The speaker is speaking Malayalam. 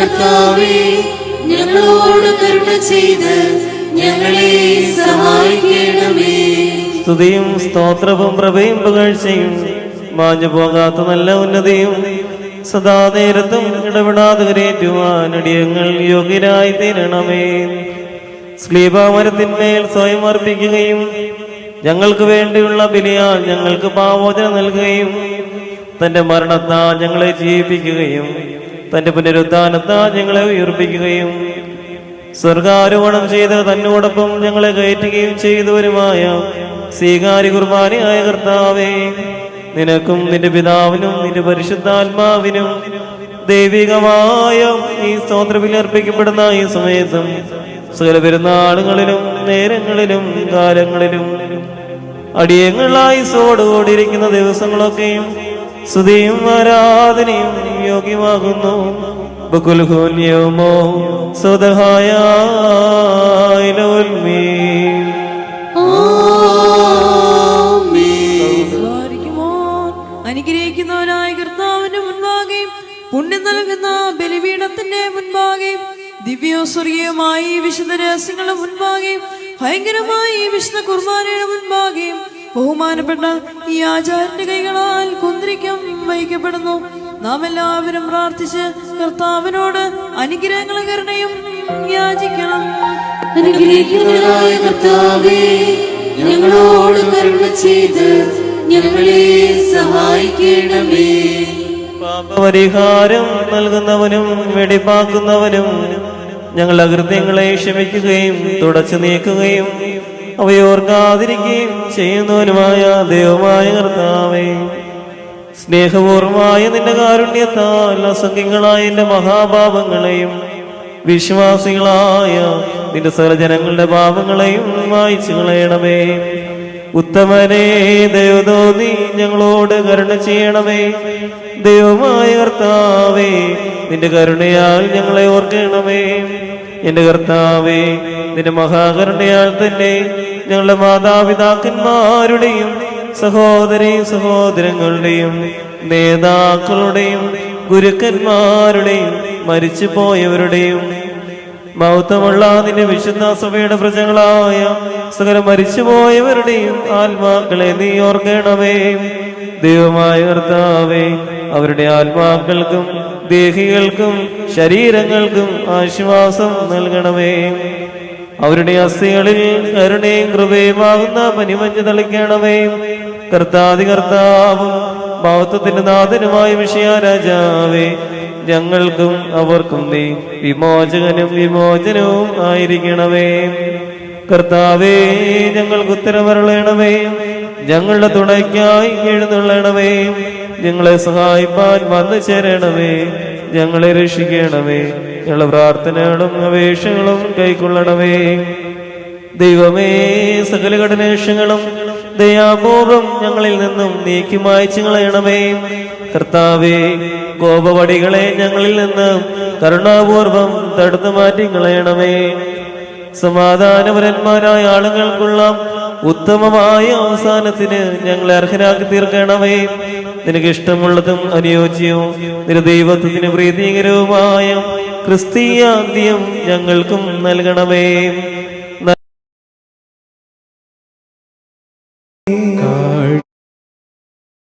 കർത്താവേ ഞങ്ങളോട് കരുണ ചെയ്ത് ഞങ്ങളെ സഹായിക്കണമേ. സ്തുതിയും സ്തോത്രവും പ്രഭയും പുകഴ്ചയും മാഞ്ഞു പോകാത്ത നല്ല ഉന്നതിയും സദാ നേരത്തും ഇടപെടാതെ കരേറ്റുവാൻ അടിയങ്ങൾ യോഗ്യരായി തീരണമേ. സ്ലീപാമരത്തിന്മേൽ സ്വയം അർപ്പിക്കുകയും ഞങ്ങൾക്ക് വേണ്ടിയുള്ള ബലിയാൽ ഞങ്ങൾക്ക് പാവോചനം നൽകുകയും തന്റെ മരണത്താൽ ഞങ്ങളെ ജീവിപ്പിക്കുകയും തന്റെ പുനരുദ്ധാനത്താൽ ഞങ്ങളെ ഉയർപ്പിക്കുകയും സ്വർഗാരോഹണം ചെയ്ത് തന്നോടൊപ്പം ഞങ്ങളെ കയറ്റുകയും ചെയ്തവരുമായ സ്വീകാര്യ കുർബാനയായ കർത്താവേ നിനക്കും നിന്റെ പിതാവിനും നിന്റെ പരിശുദ്ധാത്മാവിനും ദൈവികമായ ഈ സ്തോത്രത്തിൽ അർപ്പിക്കപ്പെടുന്ന ഈ സമയത്തും സകല പെരുന്നാളുകളിലും നേരങ്ങളിലും കാലങ്ങളിലും അടിയങ്ങളായി സോടുകൂടിയിരിക്കുന്ന ദിവസങ്ങളൊക്കെയും സ്തുതിയും ആരാധനയും യോഗ്യമാകുന്നു. ബുക്കുൽഹൂല്യമോ സ്വതഹായ അനുഗ്രഹിക്കുന്നവനായ കർത്താവിന്റെ മുൻപാകെ പുണ്യം നൽകുന്ന ബലിപീഠത്തിന്റെ മുൻപാകെ ദിവ്യോ വിശുദ്ധ രഹസ്യങ്ങളുടെ ഭയങ്കരമായി വിശുദ്ധ കുർബാനയുടെ മുൻപാകെ ബഹുമാനപ്പെട്ട ഈ ആചാരന്റെ കൈകളാൽ കുന്തിരിക്കം വഹിക്കപ്പെടുന്നു. നാം എല്ലാവരും പ്രാർത്ഥിച്ച് കർത്താവിനോട് അനുഗ്രഹങ്ങളും കരുണയും യാചിക്കണം. അനുഗ്രഹിക്കുന്നവനായ കർത്താവേ ഞങ്ങളോട് കരുണ ചെയ്ത് ഞങ്ങളെ സഹായിക്കണമേ. പാപപരിഹാരം നൽകുന്നവനും വെടിപ്പാക്കുന്നവനും ഞങ്ങളുടെ അകൃത്യങ്ങളെ ക്ഷമിക്കുകയും തുടച്ചു നീക്കുകയും അവയോർക്കാതിരിക്കുകയും ചെയ്യുന്നവനുമായ ദൈവമായ കർത്താവേ സ്നേഹപൂർവമായ നിന്റെ കാരുണ്യത്താൽ അസംഖ്യങ്ങളായ എന്റെ മഹാപാപങ്ങളെയും വിശ്വാസികളായ നിന്റെ സകല ജനങ്ങളുടെ പാപങ്ങളെയും വായിച്ചു കളയണമേ. ഉത്തമനെ ദൈവതോന്നി ഞങ്ങളോട് കരുണ ചെയ്യണമേ. ദൈവമായ കർത്താവേ നിന്റെ കരുണയാൽ ഞങ്ങളെ ഓർക്കണമേ. എന്റെ കർത്താവേ നിന്റെ മഹാകരുണയാൽ തന്നെ ഞങ്ങളുടെ മാതാപിതാക്കന്മാരുടെയും സഹോദരി സഹോദരങ്ങളുടെയും നേതാക്കളുടെയും ഗുരുക്കന്മാരുടെയും മരിച്ചു പോയവരുടെയും മൗത്തമുള്ള നിന്റെ വിശുദ്ധ സഭയുടെ പ്രജകളായ സകല മരിച്ചുപോയവരുടെയും ആത്മാക്കളെ നീ ഓർക്കണമേ. ദൈവമായ കർത്താവേ അവരുടെ ആത്മാക്കൾക്കും ദേഹികൾക്കും ശരീരങ്ങൾക്കും ആശ്വാസം നൽകണമേ. അവരുടെ അസ്ഥികളിൽ കരുണയും കൃപയുമാകുന്ന പനിമഞ്ഞ് തളിക്കണമേ. കർത്താതി കർത്താവും ഭാവത്വത്തിന്റെ നാഥനുമായ വിഷയ രാജാവേ ഞങ്ങൾക്കും അവർക്കും നീ വിമോചകനും വിമോചനവും ആയിരിക്കണമേ. കർത്താവേ ഞങ്ങൾക്ക് ഉത്തരവരളയണമേ ഞങ്ങളുടെ തുണയ്ക്കായി എഴുന്നള്ളണമേ. ഞങ്ങളെ സഹായിപ്പാൻ വന്നു ചേരണമേ ഞങ്ങളെ രക്ഷിക്കണമേ. ഞങ്ങളുടെ പ്രാർത്ഥനകളും അപേക്ഷകളും കൈക്കൊള്ളണമേ. ദൈവമേ സകല കഠിനേഷങ്ങളും ദയാപൂർവം ഞങ്ങളിൽ നിന്നും നീക്കി മായ്ച്ചു കളയണമേ കർത്താവേ കോപവടികളെ ഞങ്ങളിൽ നിന്ന് കരുണാപൂർവം തടുത്തു മാറ്റി കളയണമേ സമാധാനപരന്മാരായ ആളുകൾക്കുള്ള ഉത്തമമായ അവസാനത്തിന് ഞങ്ങളെ അർഹരാക്കി തീർക്കണമേ. നിനക്ക് ഇഷ്ടമുള്ളതും അനുയോജ്യവും നിന്റെ ദൈവത്വത്തിന് പ്രീതികരവുമായ ക്രിസ്തീയാന്ത്യം ഞങ്ങൾക്കും നൽകണമേ.